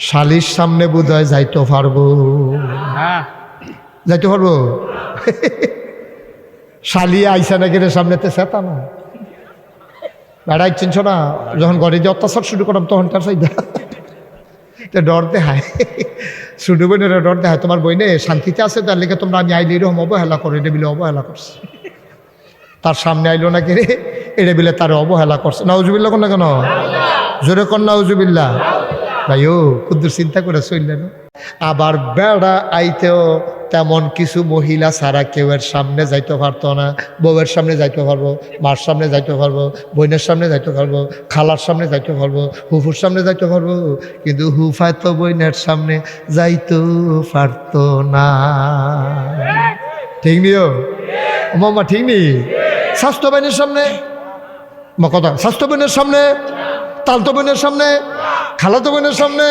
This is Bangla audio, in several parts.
শালির সামনে বোধহয় যাইতে পারব। হ্যাঁ। যাইতে পারব? শালি আইসা নাকি রে সামনেতে সেতা না বেড়াই চিনছ না? যখন ঘরে যে অত্যাচার শুরু করলাম তখন তার সাইডা। তো ডর দেখায়। শুধু বোনেরা ডর দেখায়। তোমার বইনে শান্তিতে আছে তার লেগে তোমরা আমি আইলে এরকম অবহেলা করো এটা বিলে অবহেলা করছে। তার সামনে আইলো না কে রে? এটা বিলে তার অবহেলা করছে। নাউজুবিল্লা কোন না কেন? জোরে কর নাউজুবিল্লা ভাই, ও কুদ্দুর চিন্তা করে চললেন আবার বেড়া আইতেও তেমন কিছু মহিলা ছাড়া কেউ এর সামনে যাইতে পারতো না। বউয়ের সামনে যাইতে পারব, মার সামনে যাইতে পারব, বোনের সামনে যাইতে পারব, খালার সামনে যাইতে পারব হুফুর সামনে যাইতে পারব, কিন্তু হুফায় তো বোনের সামনে যাইতে পারতো না। ঠিক নিও মামা ঠিক নি? স্বাস্থ্য বাহিনীর সামনে কথা স্বাস্থ্য বোনের সামনে? তালতো বোনের সামনে, খালাতো বোনের সামনে।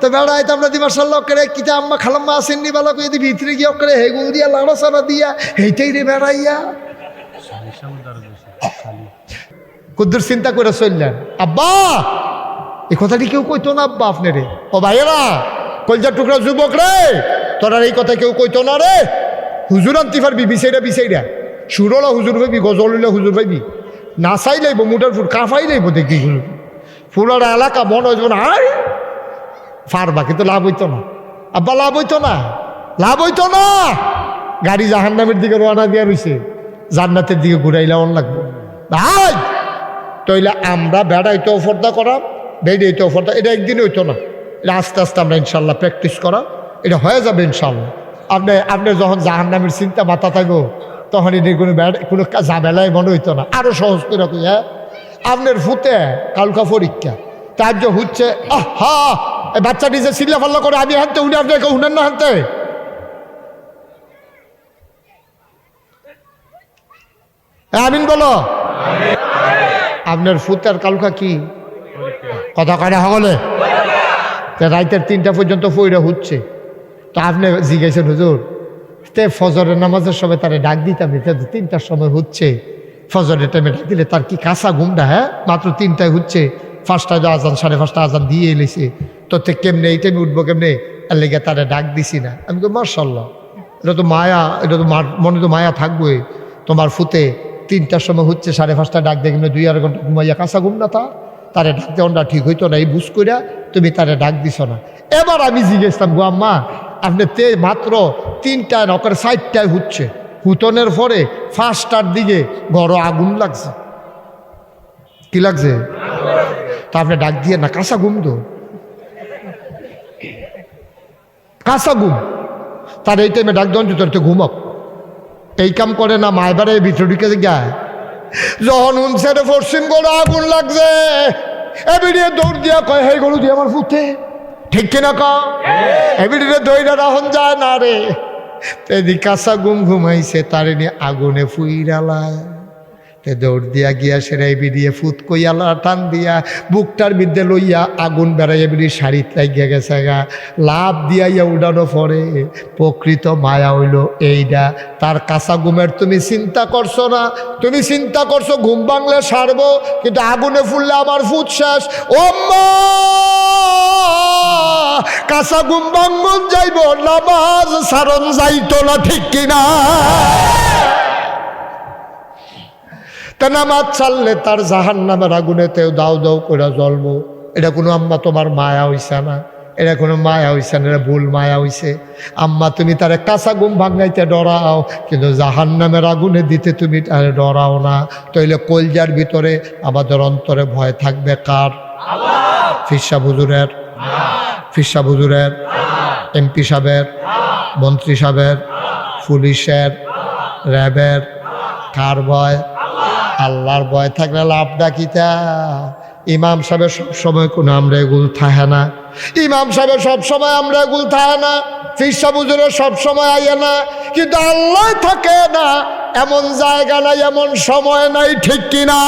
তো বেড়াই আমরা দিবার সাল্লাহ করে কিতা আম্মা খালাম্মা আসেননি বালা করে ভিতরে গিয়ে করে হেগুল দিয়া, লাড়া সাড়া দিয়া, হেইটাই রে বেড়াইয়া কুদ্দুর চিন্তা করে চললেন, আব্বা এই কথাটি কেউ কইতো না আব্বা আপনারে? ও ভাইয়েরা, কলজার টুকরা যুবক রে, তোরা এই কথা কেউ কইতো না রে। হুজুর আনতে পারবি বিছাইরা বিছাইরা। সুরলা হুজুর ভাবি গজল হইলে হুজুর ভাবি নাচাই লাইব মুটার ফুল কাফাই লাইব দেখি হুজুর। ফুলার এলাকা মন হইব না আয় পারবা কিন্তু লাভ হইতো না। আব্বা, লাভ হইতো না। লাভ হইতো না। গাড়ি জাহান্নামের দিকে রওনা দিয়া রইছে। জান্নাতের দিকে ঘুরাইলে অন লাগবে। ভাই, তইলে আমরা বেড়াইতে অফর্দা করা বেড়াইতে অফর্দা এটা একদিন হইতো না। এটা আস্তে আস্তে আমরা ইনশাল্লাহ প্র্যাকটিস করা এটা হয়ে যাবে ইনশাল্লাহ আপনি আপনি যখন জাহান্নামের চিন্তা মাথা থাকব তখন এটা কোনো কোনো ঝামেলায় মনে হইতো না। আরও সহজ করে হ্যাঁ? আপনার ফুতে কালকা পরীক্ষা। তার যে হচ্ছে, আহা, এই বাচ্চাটি যে সিল্লা ফাল্লা করে, আমি হানতে উনি আপনাকে উনেন না হানতে আমিন বলো। আপনার ফুতের কালকা কি? কথা কয় না হলে রাইতের তিনটা পর্যন্ত ফইরা হচ্ছে। তো আপনি জিজ্ঞাসেন, হুজুর, তে ফজরের নামাজের সময় তারে ডাক দিতাম তিনটার সময় হচ্ছে। ফজরের টাইমে ডাক দিলে, তার কি কাঁচা ঘুমটা হ্যাঁ? মাত্র তিনটায় হচ্ছে। পাঁচটায় তো আজান, সাড়ে পাঁচটা আজান দিয়ে এলেছে। তো তে কেমনে, এই টাইমে উঠবো কেমনে? আর তারে ডাক দিছি না। আমি তো মার্শাল্লাহ এটা তো মায়া, এটা তো মনে তো মায়া থাকবোই। তোমার ফুতে তিনটার সময় হচ্ছে, সাড়ে পাঁচটা ডাক দেখে দুই আড়াই ঘণ্টা ঘুমাইয়া কাঁচা ঘুম না তা তারে ডাক দেওয়াটা ঠিক হইতো না, এই বুঝ কইরা তুমি তারে ডাক দিছ না। এবার আমি জিজ্ঞেসলাম গো আম্মা, আপনি তে মাত্র তিনটায় নকরে সাইডটায় হচ্ছে। হুতনের পরে ফার্স্টটার দিকে ঘর আগুন লাগছে। কি লাগছে? তা আপনি ডাক দিয়ে না কাঁচা ঘুম তো। কাঁচা ঘুম। তার এই টাইমে ডাক দেওয়ান তোর তো ঘুমক এই কাম করে না মায়বারে ভিতরে ঢুকে যায় যখন উনছে রে পশ্চিম গরু আগুন লাগছে। এবিডিয়ে দৌড় দিয়া কয় হে গরু দিয়ে আমার ফুটে ঠিক কিনা ক এবিডিয়ে দইরা রাহন যায় না রে। তেদি কাঁচা গুম ঘুমাইছে, তারে নিয়ে আগুনে ফুইরালায় তে দৌড় দিয়া গিয়া সেরাই বিড়িয়ে ফুত কইয়ালা, টান দিয়া বুকটার বিদ্যে লইয়া আগুন বেড়াইয়া বিড়ি শাড়িত লাগিয়া গেছে গা। লাভ দিয়াইয়া উড়ানো পরে প্রকৃত মায়া হইল এইডা। তার কাঁচা ঘুমের তুমি চিন্তা করছ না, তুমি চিন্তা করছ ঘুম বাংলে সারবো, কিন্তু আগুনে ফুললে আমার শেষ ও! কাঁচা ঘুম বাঙ্গন যাইব, নামাজ সারণ যাইতো না, ঠিক কিনা? তা নামাজ ছাড়লে তার জাহান নামের আগুনেতেও দাও দাও করে জ্বলব। এটা কোনো আম্মা তোমার মায়া হইছে না? এটা কোনো মায়া হইছে না? এটা ভুল মায়া হইছে। আম্মা, তুমি তারে কাঁচা ঘুম ভাঙাইতে ডরাও, কিন্তু জাহান নামের আগুনে দিতে তুমি তারে ডরাও না। তইলে কলজার ভিতরে আমাদের অন্তরে ভয় থাকবে কার? ফিরসা হুজুরের ফিরসা হুজুরের, এমপি সাহেবের মন্ত্রী সাহেবের পুলিশের, র্যাবের, কার ভয়? আল্লাহর ভয় থাকলে লাভ ডাকিতা ইমাম সাহেবের সবসময় কোনো আমরা এগুল থাহে না। ইমাম সাহেবের সবসময় আমরা এগুল থাহে না। ফিরসা বুজুরের সবসময় আইয়ে না। কিন্তু আল্লাহ থাকে না। এমন জায়গা নাই, এমন সময় নাই, ঠিক কিনা?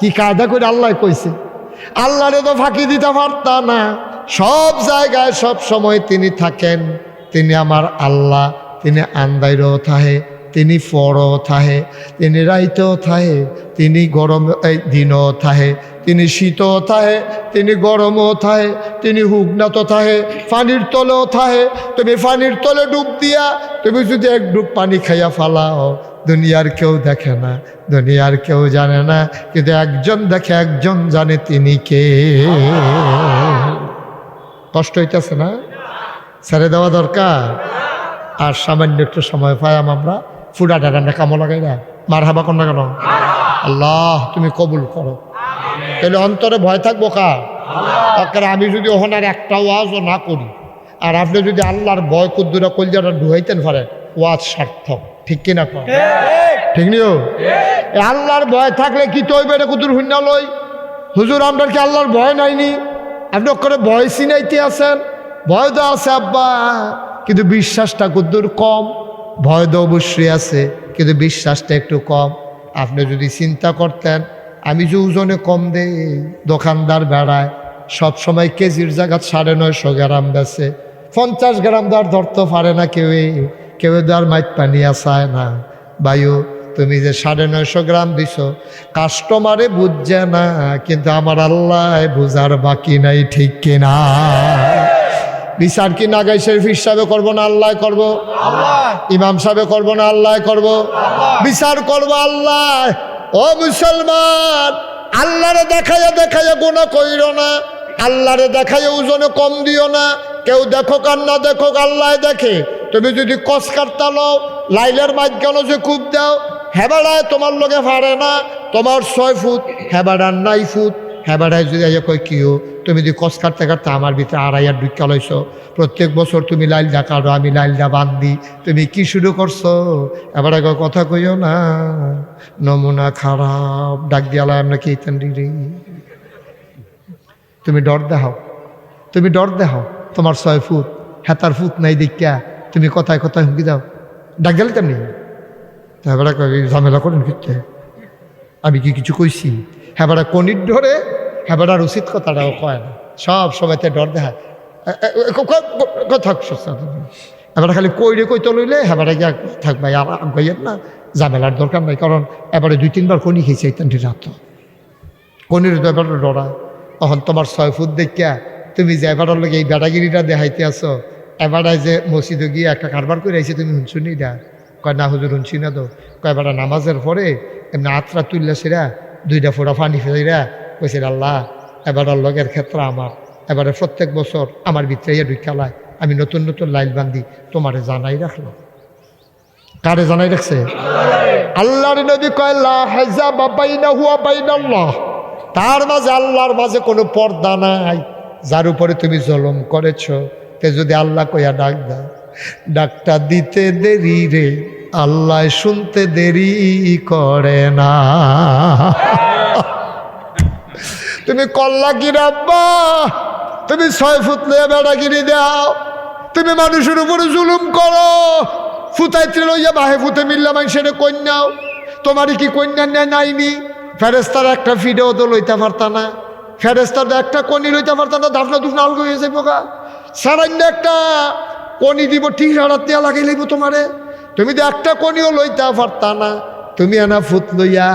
কি কায়দা করে আল্লাহ কইছে? আল্লাহরে তো ফাঁকি দিতে পারতা না। সব জায়গায়, সব সময় তিনি থাকেন। তিনি আমার আল্লাহ, তিনি আন্দাইরও থাহে, তিনি ফরও থাহে, তিনি রাইতেও থাহে, তিনি গরম দিনও থাহে তিনি শীতও থাহে, তিনি গরমও থাহে, তিনি হুগনাত থাহে, পানির তলেও থাহে। তুমি পানির তলে ডুব দিয়া, তুমি যদি এক ডুব পানি খাইয়া ফালাও, দুনিয়ার কেউ দেখে না, দুনিয়ার কেউ জানে না, কিন্তু একজন দেখে একজন জানে তিনি কে। কষ্ট হইতেছে না? ছেড়ে দেওয়া দরকার। আর সামান্য একটু সময় পাইলাম আমরা ফুডা ডাকান্ডা কামো লাগাই না মার হাবা না কেন? আল্লাহ, তুমি কবুল করো। তাহলে অন্তরে ভয় থাকব কা তাকে আমি যদি ওখানে একটা ওয়াজও না করি আর আপনি যদি আল্লাহর ভয় কুদ্দুরা কলজাটা ঢুকাইতেন পারেন ওয়াজ সার্থক। ঠিক কিনা কর ঠিক। নিও আল্লাহর ভয় থাকলে কি তৈবে এটা কুতুর শূন্য লই? হুজুর আপনার কি আল্লাহর ভয় নাইনি আপনি করে ভয় চিনাইতে আছেন? ভয় তো আছে আব্বা। কিন্তু বিশ্বাসটা কুদ্দুর কম। ভয় তো অবশ্যই আছে কিন্তু বিশ্বাসটা একটু কম। আপনি যদি চিন্তা করতেন আমি যে ওজনে কম দেই দোকানদার বেড়ায় সব সময় কেজির জায়গা সাড়ে নয়শো গ্রাম বেছে পঞ্চাশ গ্রাম দার ধরতে পারে না কেউ কেউ দার মাইট পানি আসায় না। বায়ু তুমি যে সাড়ে নয়শো গ্রাম দিছ কাস্টমারে বুঝছে না কিন্তু আমার আল্লাহ বুঝার বাকি নাই ঠিক কিনা? বিচার কি নাগাই শরীফ হিসাবে করব না আল্লাহ করব? ইমাম সাহেবে করব না আল্লাহ করব? বিচার করব আল্লাহ। ও মুসলমান, আল্লাহরে দেখাইয়া দেখাইয়া গুণা কইর না। আল্লাহরে দেখাইয়া ওজনে কম দিও না। কেউ দেখো কার না দেখো আল্লাহ দেখে। তুমি যদি কস কাটতা লও, লাইলের মাঝখানে যে খুব দাও, হেবাড়ায় তোমার লোকে ফাড়ে না। তোমার ছয় ফুট, হেবাড়ার নাই ফুট। হেবাড়ায় যদি আইয়া কয় কিও তুমি যদি কস কাটতে কাটতে আমার ভিতরে আড়াইয়ার ডুক্কা লইছ, প্রত্যেক বছর তুমি লাইলদা কাটো, আমি লাইলদা বান্ধি তুমি কি শুরু করছ? এবার আগে কথা কইও না, নমুনা খারাপ, ডাক দিয়ালাম নাকি রে? তুমি ডর দেখাও, তুমি ডর দেখাও, তোমার ছয় ফুট হেতার ফুট নাই দেখিয়া তুমি কথায় কথায় হুমকি দাও। ডাক গেলে তেমনি। হ্যাঁ কই ঝামেলা করেন কিতে আমি কি কিছু কইছি? হ্যাঁ কনির ধরে হ্যাঁ উচিত কথাটাও কয় না। সব সময়তে ডর দেখায়। কথা এবার খালি কইরে কইতে লইলে হ্যাঁ গিয়া থাকবে আগাইয়ের না ঝামেলার দরকার নাই, কারণ এবারে দুই, তিনবার কনি খেয়েছে এই রাত কনির এবার ডরা। তখন তোমার ছয় ফুট দেখিয়া তুমি যে এবারের লোক এই বেড়াগিরিটা দেখাইতে আসো এবারে যে মসজিদে গিয়ে একটা কারবার করে আইসে তুমি শুনি না কয়, না হুজুর, শুনছি না তো। কয় এবার নামাজের পরে এমনি আত্রা তুললে সেরা দুইটা ফোড়া পানি ফেরা কইছে, আল্লাহ, এবারের লগের ক্ষেত্রে আমার এবারে প্রত্যেক বছর আমার ভিতরে ইয়ে খেলায় আমি নতুন নতুন লাইল বান্ধি তোমারে জানাই রাখলাম। কারে জানাই রাখছে? আল্লাহর নবী কয়, লা হাজা বা বাইনা হুয়া বাইনাল্লাহ। তার মাঝে আল্লাহর মাঝে কোনো পর্দা নাই, যার উপরে তুমি জলম করেছ। তে যদি আল্লাহ কইয়া ডাক দাও, ডাকটা দিতে দেরি রে আল্লাহ শুনতে দেরি করে না। তুমি কল্লা কি রাব্বা তুমি ছয় ফুট নিয়ে বেড়াগিরি দাও। তুমি মানুষের উপরে জুলুম করো। ফুতাইতে লইয়া বাহে ফুতে মিললাম সেটা কন্যাও তোমারই কি কন্যা নেয় নাইনি? ফেরেস্তার একটা ফিডেও তো লইতে পারতা না। ফেরেস্তার একটা কনি লইতে পারতা না দাফনা দুফনা আলগো হয়ে যাব গা। সারান্য একটা কনি দিব, ঠিক হাড়াত দেওয়া লাগাই লইব তোমারে। তুমি তো একটা কনিও লইতে পারতা না। তুমি আনা ফুট লইয়া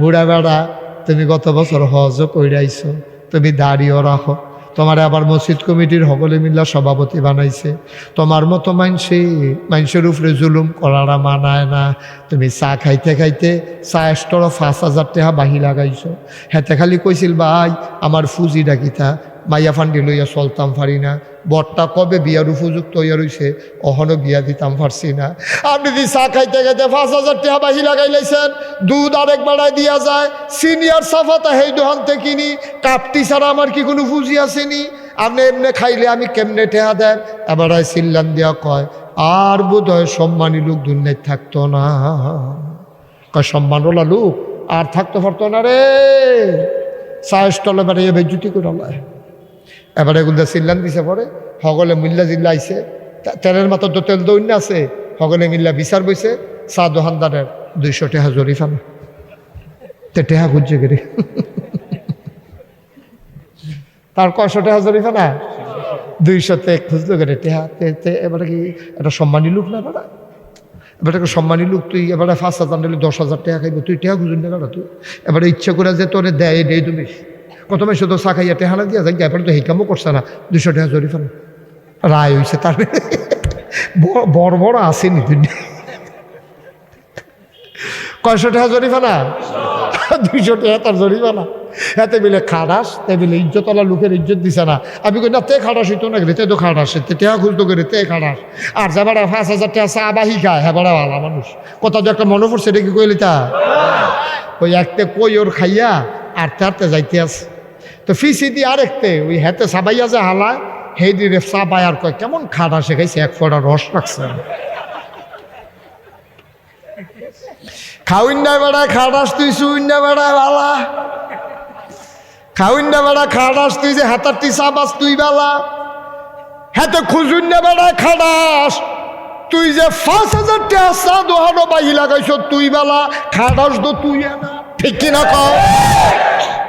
বুড়া বেড়া, তুমি গত বছর হজও কইরাইছো, তুমি দাঁড়িয়েও রাখো। তোমার আবার মসজিদ কমিটির সকলে মিল্লা সভাপতি বানাইছে। তোমার মতো মানসে মানুষের উপরে জুলুম করারা মানায় না। তুমি চা খাইতে খাইতে চা স্টর পাঁচ হাজার টাকা বাহি লাগাইছো। হেতে খালি কইছিল, ভাই, আমার ফুজি ডাকিতা মাইয়া ফান্ডি লইয়া চলতাম পারি না। বরটা কবে বিয়ার উপযুক্ত হইয়া রইছে, অহনো বিয়া দিতাম পারছি না। আপনি যদি চা খাইতে খাইতে পাঁচ হাজার টাকা বাহি লাগাই লাইছেন, দুধ আরেক বেড়ায় দিয়া যায়, সিনিয়র সাফাতা হেই দোহানতে কিনি, কাপটি ছাড়া আমার কি কোনো পুঁজি আসেনি আপনি এমনি খাইলে আমি কেমনে টেহা দেন? এবার সিল্লান দিয়া কয়, আর বোধ হয় সম্মানী লোক দুর্নীতি থাকতো না। কয়, সম্মানওয়ালা লোক আর থাকতে পারতো না রে। চায় স্টলে বেড়াইয়া বেজুতি করে এবারে এগুলো সিল্লান দিছে পরে, সকলে মিল্লা জিল্লা আইছে। তেলের মাত্র তো তেল দৈন্য আছে, সকলে মিল্লা বিচার বইছে চা দোকানদারের দুইশো টেহা জরিফানা তে টেহা খুঁজছে গেরে তার কয়শো টেহা জরিফানা দুইশো তে খুঁজলো গেরে টেহা। তে এবারে কি একটা সম্মানী লোক না এবারে? এবারে একটা সম্মানী লোক, তুই এবারে পাঁচ হাজার নিলে দশ হাজার টাকা খাইব, তুই টেহা খুঁজুন না বেড়া তুই এবারে ইচ্ছা করে যে তোরে দেয় নেই তুমি। প্রথমে শুধু চা খাইয়া টেহানা দিয়া যাই এরপরে তো হিকামও করছে না দুশো টাকা জরিফানা রায় হইছে তার। ব- বড় বড় আসেনি দুনিয়া। কয়শো টাকা জরিফানা দুইশো টাকা তার জরিফানা হ্যাঁ টেবিলে খাটাস টেবিলে ইজ্জতলা লোকের ইজ্জত দিছে না। আমি কই না তে খাটাস হইতো না গেলে তে তো খাটাস তে টেহা খুঁজতো করে তে খাটাস আর যা বেড়া পাঁচ হাজার টাকা চা বাহি খায় হ্যাঁ বেড়া ভালো মানুষ। কোথাও যে একটা মনে পড়ছে এটা কি কইলি তা? ওই একটা কই ওর খাইয়া আর তারতে যাইতে আছে। তো ফিসি দিয়ে আরেকতে, ওই হেতে সাবাইয়া যে হালায় সেই দিয়ে চাবাই আর কয়, কেমন খাটা শেখাইছে এক ফোটা রস রাখছে খাউন না বেড়া খাটাস তুই না বেড়া বালা। খাউন না বেড়া খাটাস তুই যে হাতার তুই চাবাস তুই বেলা। হাতে খুঁজুন না বেড়া খাটাস তুই যে পাঁচ হাজার চা দোহানো বাহি লাগাইছ তুই বেলা খাটাস তো তুই ঠিক কিনা কও?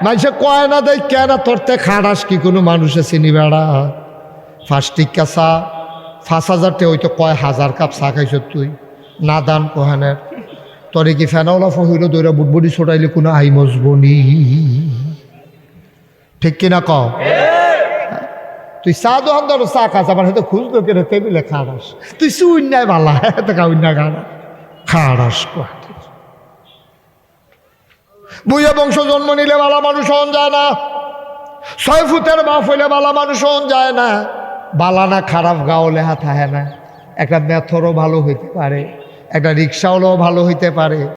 মানুষে কয় না দেয় কেন তোরতে খাটাস কি? কোনো মানুষে চিনি বেড়া। ফার্স্ট টিকা চা পাঁচ হাজার টাকা হইতো কয় হাজার কাপ চা খাইছ তুই। না দান কোহানের। তরে কি ফেনাওলা ফহির দৈরা বুটবুটি ছোটাইলে কোনো আই মজবনি ঠিক কিনা কও? তুই চা দোকান ধরো, চা খাস, আমার হয়তো খুঁজতো কেন? টেবিলে খাড়াস। তুই শুন নাই বালা এত খাউন না খাড়া। খাড়াস বুঝে বংশ জন্ম নিলে বালা মানুষ হন যায় না। ছয় ফুতের বাপ হইলে বালা মানুষ হন যায় না। বালা না খারাপ গাও লেহা হয় না। একটা মেথরও ভালো হইতে পারে, একটা রিক্সাওয়ালাও ভালো হইতে পারে।